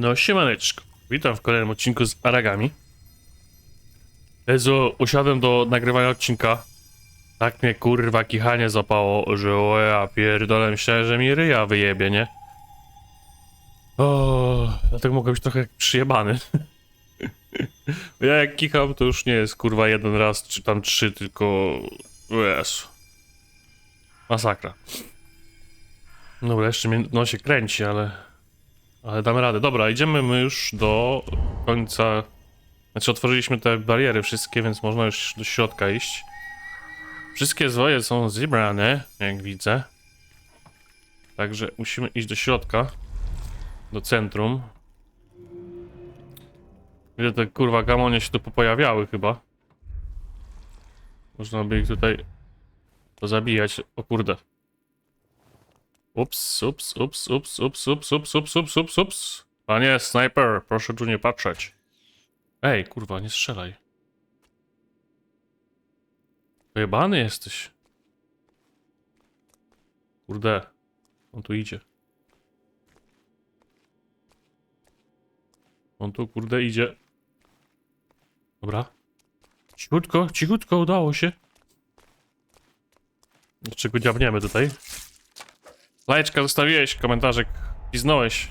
No siemaneczko, witam w kolejnym odcinku z Aragami. Jezu, usiadłem do nagrywania odcinka. Tak mnie kurwa kichanie zapało, że o ja pierdolę, myślałem, że mi ryja wyjebie, nie? O, dlatego mogę być trochę jak przyjebany. ja jak kicham, to już nie jest kurwa jeden raz, czy tam trzy, tylko... Jezu. Masakra. Dobra, jeszcze mnie no się kręci, ale... Ale damy radę. Dobra, idziemy my już do końca. Znaczy, otworzyliśmy te bariery wszystkie, więc można już do środka iść. Wszystkie zwoje są zebrane, jak widzę. Także musimy iść do środka. Do centrum. Widzę te kurwa gamonie się tu pojawiały chyba. Można by ich tutaj pozabijać. O kurde. Ups, ups, ups, ups, ups, ups, ups, ups, ups, ups, ups. Panie snajper, proszę tu nie patrzeć. Ej, kurwa, nie strzelaj. Pojebany jesteś. Kurde. On tu idzie. On tu, kurde, idzie. Dobra. Cichutko, cichutko, udało się. Dlaczego dziabniemy tutaj? Lajeczka zostawiłeś, komentarzek piznąłeś.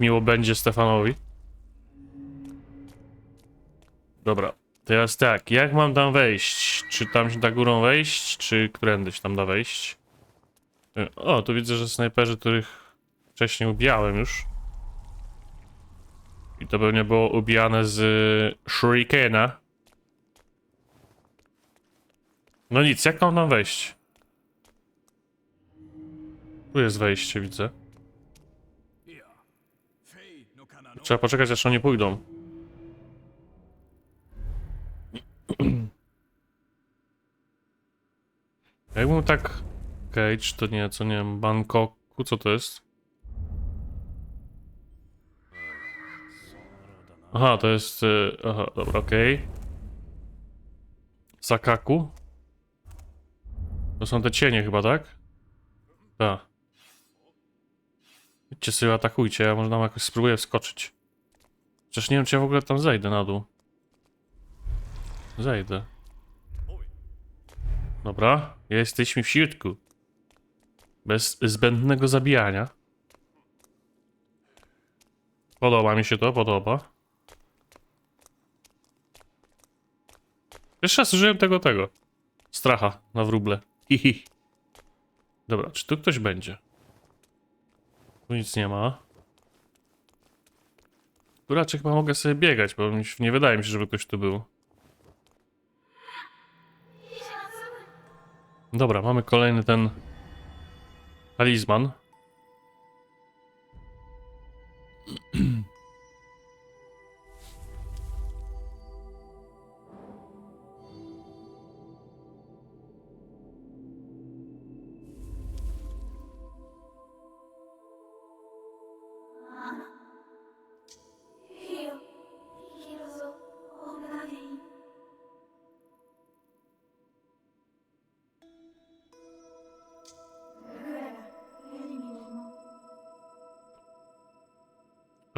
Miło będzie Stefanowi. Dobra, teraz tak, jak mam tam wejść? Czy tam się da górą wejść, czy którędy się tam da wejść? Y, O, tu widzę, że snajperzy, których wcześniej ubijałem już. I to pewnie było ubijane z y, Shurikena. No nic, jak mam tam wejść? Tu jest wejście, widzę. Trzeba poczekać, aż oni pójdą. Jakbym tak... Cage, to nie, co nie wiem, Bangkoku, co to jest? Aha, to jest... y, Aha, dobra, okej. Sakaku? To są te cienie chyba, tak? Tak. Idźcie sobie, atakujcie, ja może tam jakoś spróbuję wskoczyć. Przecież nie wiem, czy ja w ogóle tam zejdę na dół. Zejdę. Dobra, jesteśmy w środku. Bez zbędnego zabijania. Podoba mi się to, podoba. Jeszcze raz użyłem tego, tego. Stracha na wróble. Hihi. Dobra, czy tu ktoś będzie? Tu nic nie ma. Tu raczej chyba mogę sobie biegać, bo nie wydaje mi się, żeby ktoś tu był. Dobra, mamy kolejny ten talizman.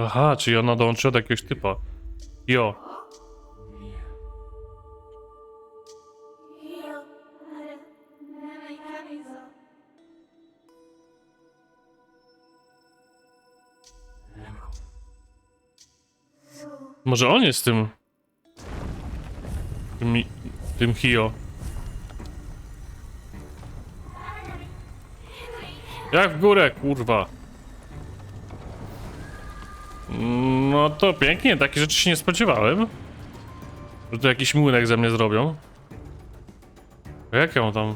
Aha, czyli ona dołączyła do jakiegoś typa. Jo. Może on jest tym... Tym, tym Hio. Jak w górę, kurwa. No to pięknie, takie rzeczy się nie spodziewałem. Że tu jakiś młynek ze mnie zrobią. Jak ją tam...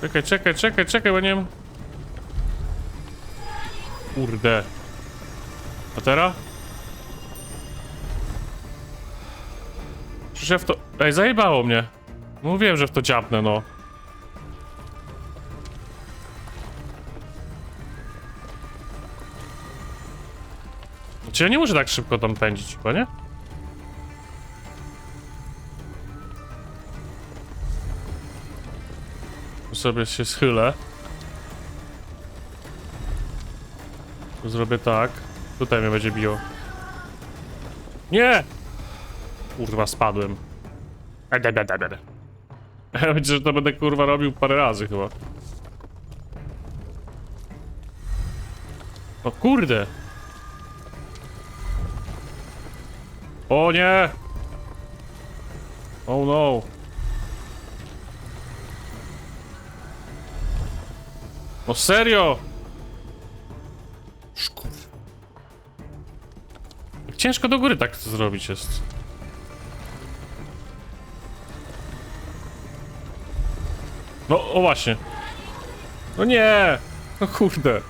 Czekaj, czekaj, czekaj, czekaj, bo nie wiem... Kurde. A teraz? Przecież ja w to... Ej, zajebało mnie. Mówiłem, że w to dziabnę, no. Czy ja nie muszę tak szybko tam pędzić, chyba nie? sobie się schylę. Tu Zrobię tak. Tutaj mnie będzie biło. Nie! Kurwa, spadłem. E, myślę, że to będę kurwa robił parę razy chyba. O kurde! O nie! Oh no! No serio! Szkur. Ciężko do góry tak to zrobić jest. No, o właśnie. No nie! No kurde.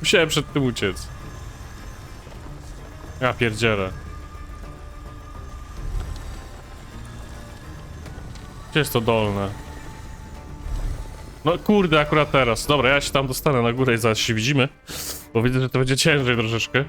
Musiałem przed tym uciec. Ja pierdzielę. Gdzie jest to dolne? No kurde, akurat teraz. Dobra, ja się tam dostanę na górę i zaraz się widzimy. Bo widzę, że to będzie ciężej troszeczkę.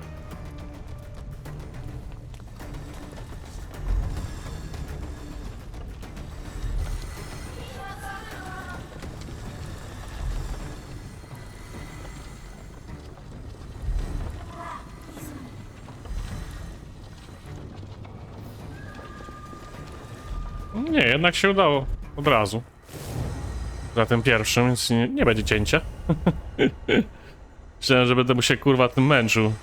Nie, jednak się udało. Od razu. Za tym pierwszym, więc nie, nie będzie cięcia. Myślałem, że będę mu się kurwa tym męczył.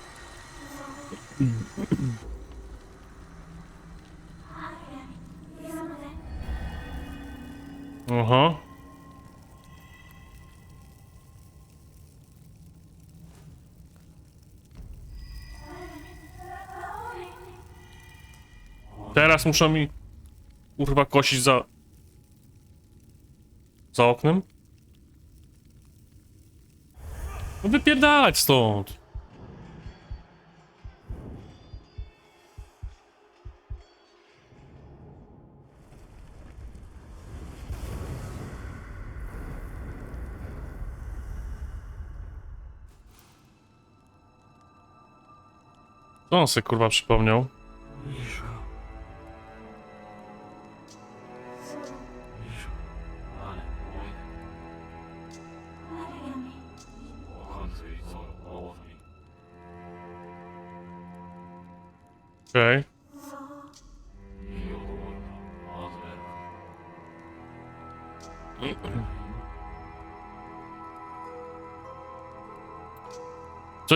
Aha. Teraz muszą mi kurwa kosić za... Za oknem? No wypierdalać stąd! Co on sobie kurwa przypomniał?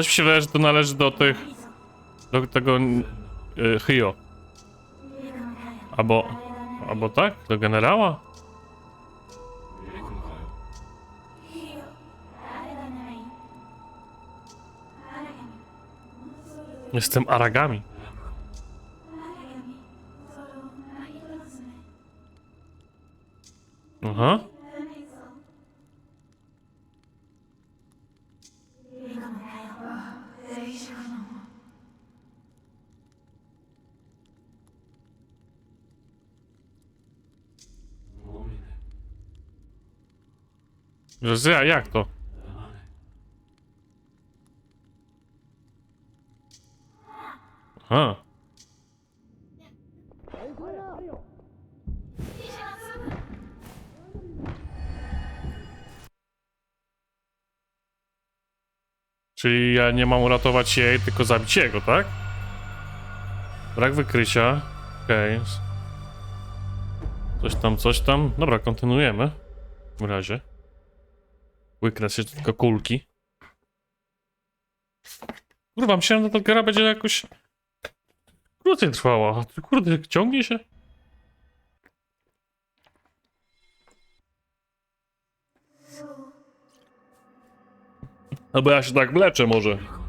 Coś mi się wydaje, że to należy do tych... Do tego... Y, Hyo. Albo... Albo tak? Do generała? Jestem Aragami. Aha. Że ja, jak to? Aha. Czyli ja nie mam uratować jej, tylko zabić jego, tak? Brak wykrycia. Okej. Coś tam, coś tam. Dobra, kontynuujemy. W razie. Łyknę się tylko kulki. Kurwa, myślałem, że ta gra będzie jakoś krócej trwała. Kurde, ciągnie się. Albo ja się tak wleczę może.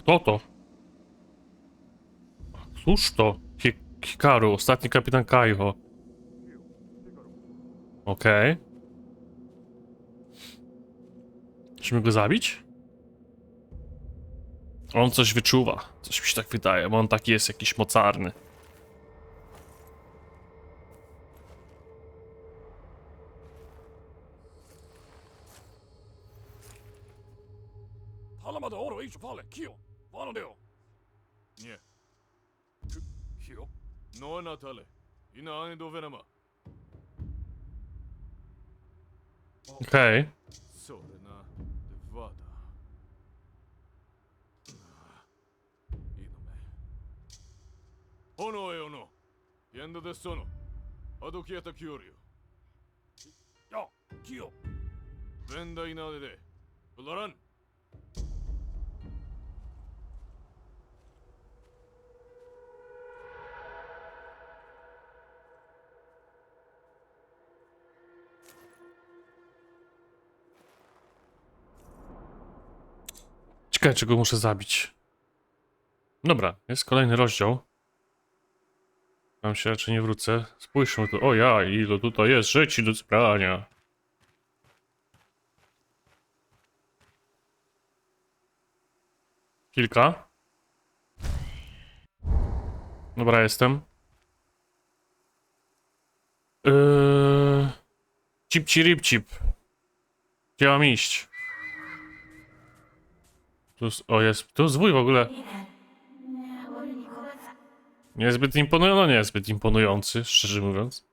Kto to? Cóż to? Hi Hikaru, ostatni kapitan Kaiho. Okej. Musimy go zabić? On coś wyczuwa. Coś mi się tak wydaje, bo on taki jest jakiś mocarny. Hallamada oro fale, Vano deo. Nie. Czy... Hio? No, Natale. I na ani do Venema. Okay. Sorena, devada. Inome. Ono e ono. Yendo de sono. Adokieta kiorio. Ja, kio. Venda inaade de. Blaran. Ciekawe, czego muszę zabić. Dobra, jest kolejny rozdział. Tam się raczej nie wrócę. Spójrzmy tu. O ja, ile tutaj jest rzeczy do zebrania. Kilka. Dobra, jestem. Yy... Cipci ripcip. Gdzie mam iść? Tu, o jest, tu zwój w ogóle. Niezbyt imponujący, no imponujący, szczerze mówiąc.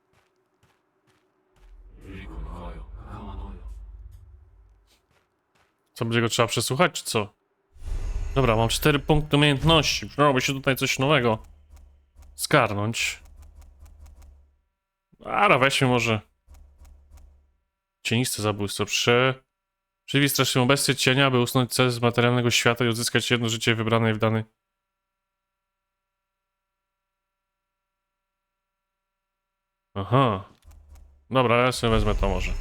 Co będzie go trzeba przesłuchać, czy co? Dobra, mam cztery punkty umiejętności. Przydałoby się tutaj coś nowego skarnąć. A, weźmy może. Cieniste zabójstwo. Prze... Przywij straszną bestię cienia, aby usunąć cel z materialnego świata i uzyskać jedno życie wybrane w dany... Aha. Dobra, ja sobie wezmę to może.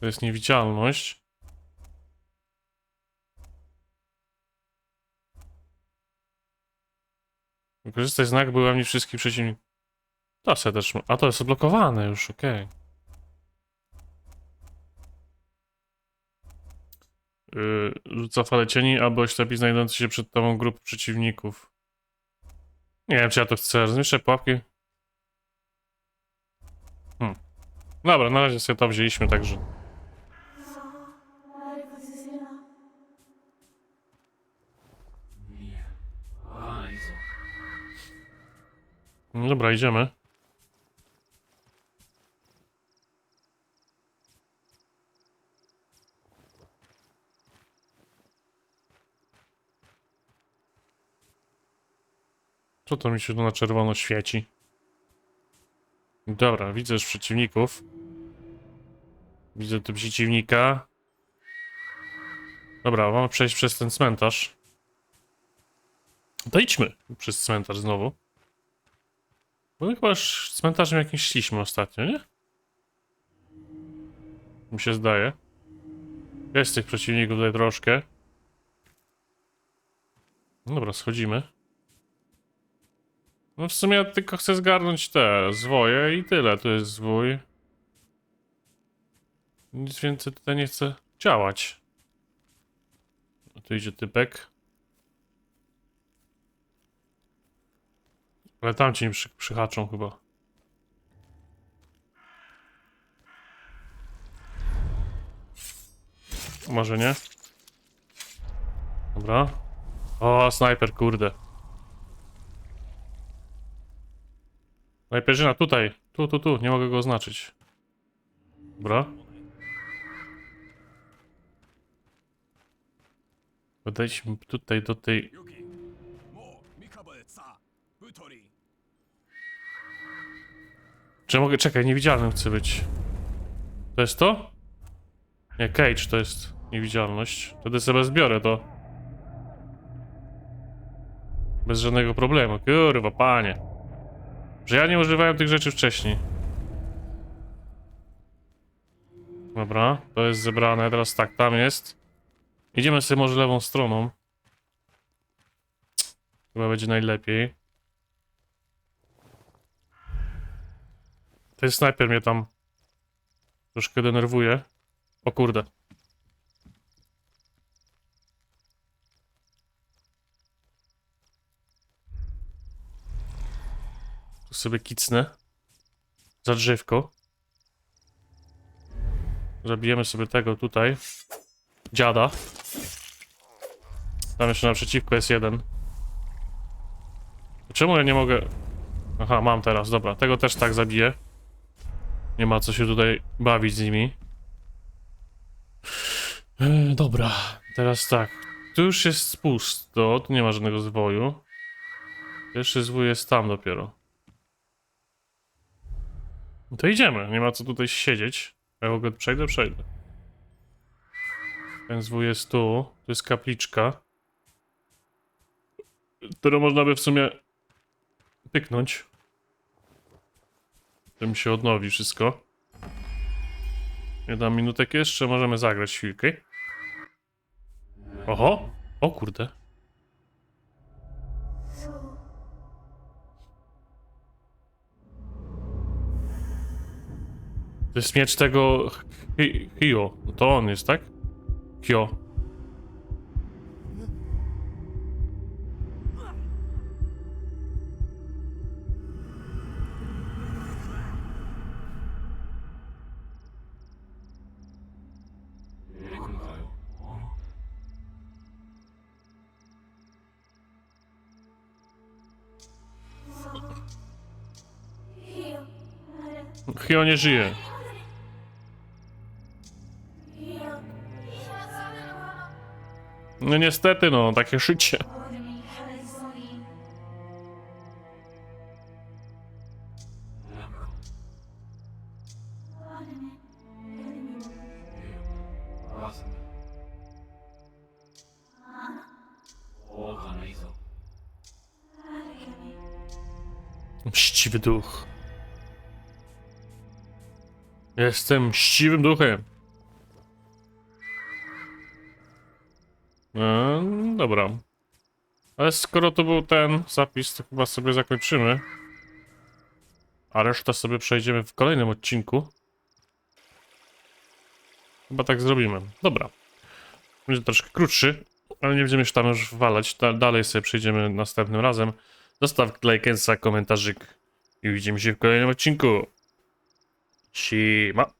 To jest niewidzialność. Wykorzystaj znak, by ujawnić wszystkich przeciwników. To se też... A to jest odblokowane już, okej. Okay. Rzuca falę cieni albo oślepi znajdujący się przed tobą grup przeciwników. Nie wiem, czy ja to chcę. Zniszczę pułapki. Hmm. Dobra, na razie sobie to wzięliśmy, także... Hmm, dobra, idziemy. Co to mi się tu na czerwono świeci? Dobra, widzę już przeciwników. Widzę tu przeciwnika. Dobra, mamy przejść przez ten cmentarz. To idźmy przez cmentarz znowu. Bo chyba już cmentarzem jakimś szliśmy ostatnio, nie? Mi się zdaje. Jest tych przeciwników tutaj troszkę. Dobra, schodzimy. No w sumie ja tylko chcę zgarnąć te zwoje i tyle. Tu jest zwój. Nic więcej tutaj nie chcę działać. No tu idzie typek. Ale tam ci nie przy, przyhaczą chyba. Może nie? Dobra. O, snajper, kurde. Najpierżyna tutaj. Tu, tu, tu. Nie mogę go oznaczyć. Dobra. Podejdźmy tutaj do tej... Czy mogę... Czekaj, niewidzialnym chcę być. To jest to? Nie, cage to jest niewidzialność. Wtedy sobie zbiorę to. Bez żadnego problemu. Kurwa, panie. Że ja nie używałem tych rzeczy wcześniej. Dobra, to jest zebrane. Teraz tak, tam jest. Idziemy sobie może lewą stroną. Chyba będzie najlepiej. Ten snajper mnie tam troszkę denerwuje. O kurde. Sobie kicnę. Za drzewko. Zabijemy sobie tego tutaj. Dziada. Tam jeszcze naprzeciwko jest jeden. Czemu ja nie mogę... Aha, mam teraz, dobra. Tego też tak zabiję. Nie ma co się tutaj bawić z nimi. E, dobra, teraz tak. Tu już jest pusto, tu nie ma żadnego zwoju. Pierwszy zwój jest tam dopiero. No to idziemy, nie ma co tutaj siedzieć. Ja w ogóle przejdę, przejdę. Ten zwój jest tu, tu jest kapliczka. Którą można by w sumie pyknąć. Tym się odnowi wszystko. Jedna minutek jeszcze, możemy zagrać chwilkę. Oho! O kurde. To jest miecz tego Hi Hio. No to on jest, tak? Hio. Hio nie żyje. No niestety, no, takie życie. Mściwy duch. Jestem mściwym duchem. E, dobra. Ale skoro to był ten zapis, to chyba sobie zakończymy. A resztę sobie przejdziemy w kolejnym odcinku. Chyba tak zrobimy. Dobra. Będzie troszkę krótszy, ale nie będziemy się tam już walać. Da dalej sobie przejdziemy następnym razem. Zostaw lajkensa, komentarzyk i widzimy się w kolejnym odcinku. Siema.